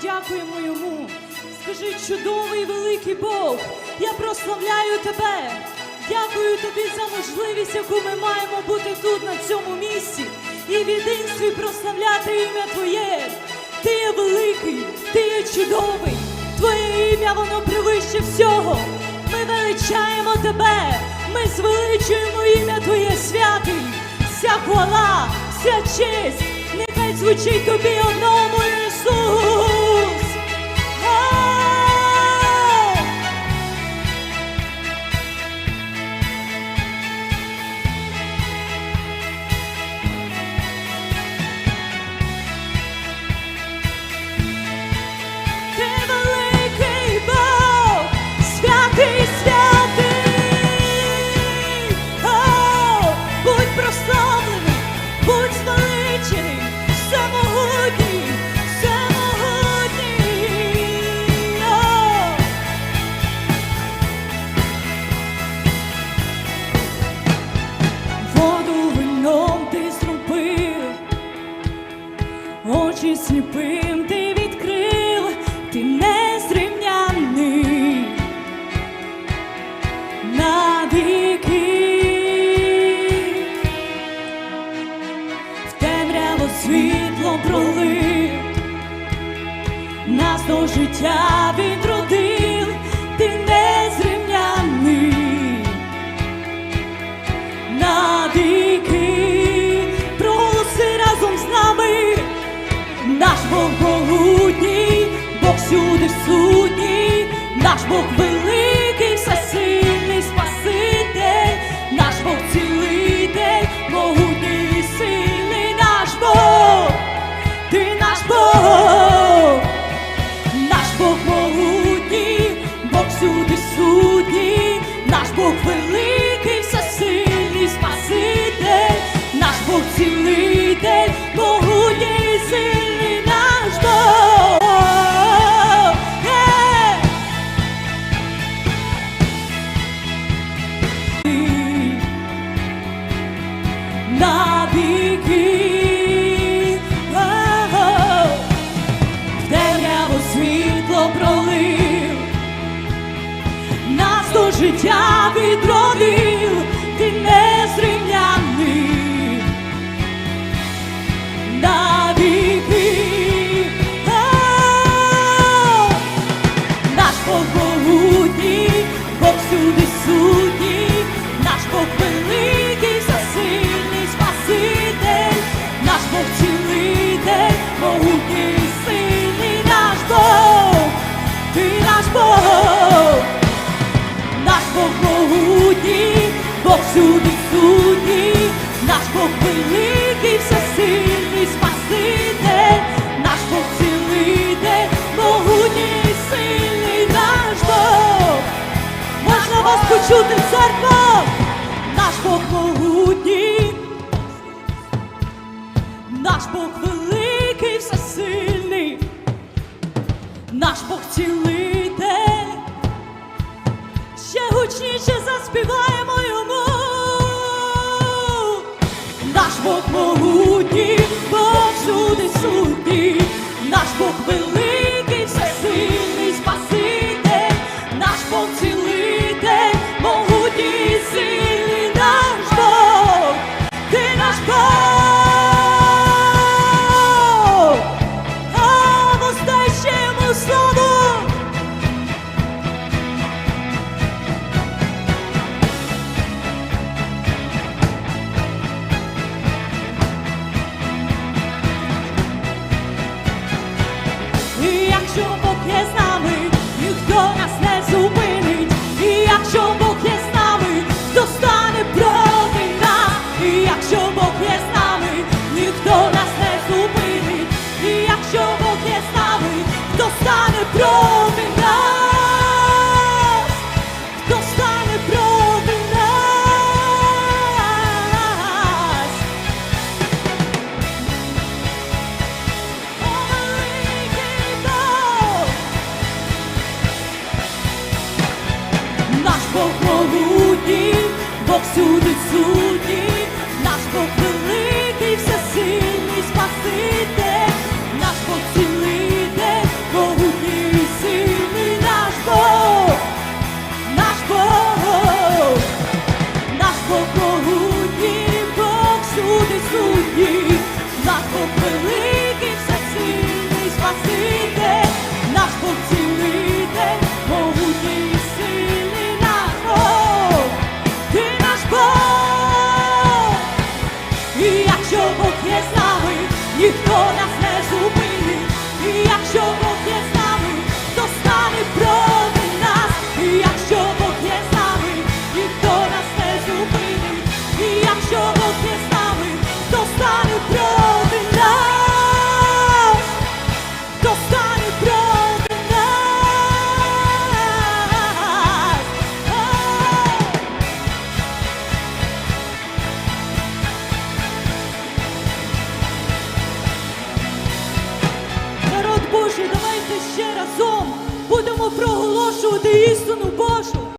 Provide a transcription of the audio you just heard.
подякуємо йому. Скажи, чудовий великий Бог, я прославляю тебе. Дякую тобі за можливість, яку ми маємо бути тут, на цьому місці, і в єдинстві прославляти ім'я Твоє. Ти є великий, ти є чудовий, Твоє ім'я воно превище всього. Ми величаємо тебе, ми звеличуємо ім'я Твоє святий, вся хвала, вся честь, нехай звучить тобі одному Ісус. Сліпим ти відкрив, ти незрівняний навіки. В темряву світло пролив, нас до життя відродив, сутній, наш життя відродив, ти незрівняний навіки. О, Наш Бог могутній, Бог наш Бог великий, Спаситель, наш Бог цілитель, сильний наш Бог, всюди сутній, наш Бог великий, всесильний Спаситель, наш Бог цілитель, могутній, сильний наш Бог. Можна вас почути, церква, наш Бог могутній, наш Бог великий, всесильний, наш Бог цілитель. Ще гучніше заспіваємо всюди сутній, І Бог всюди 一。isso no bolso.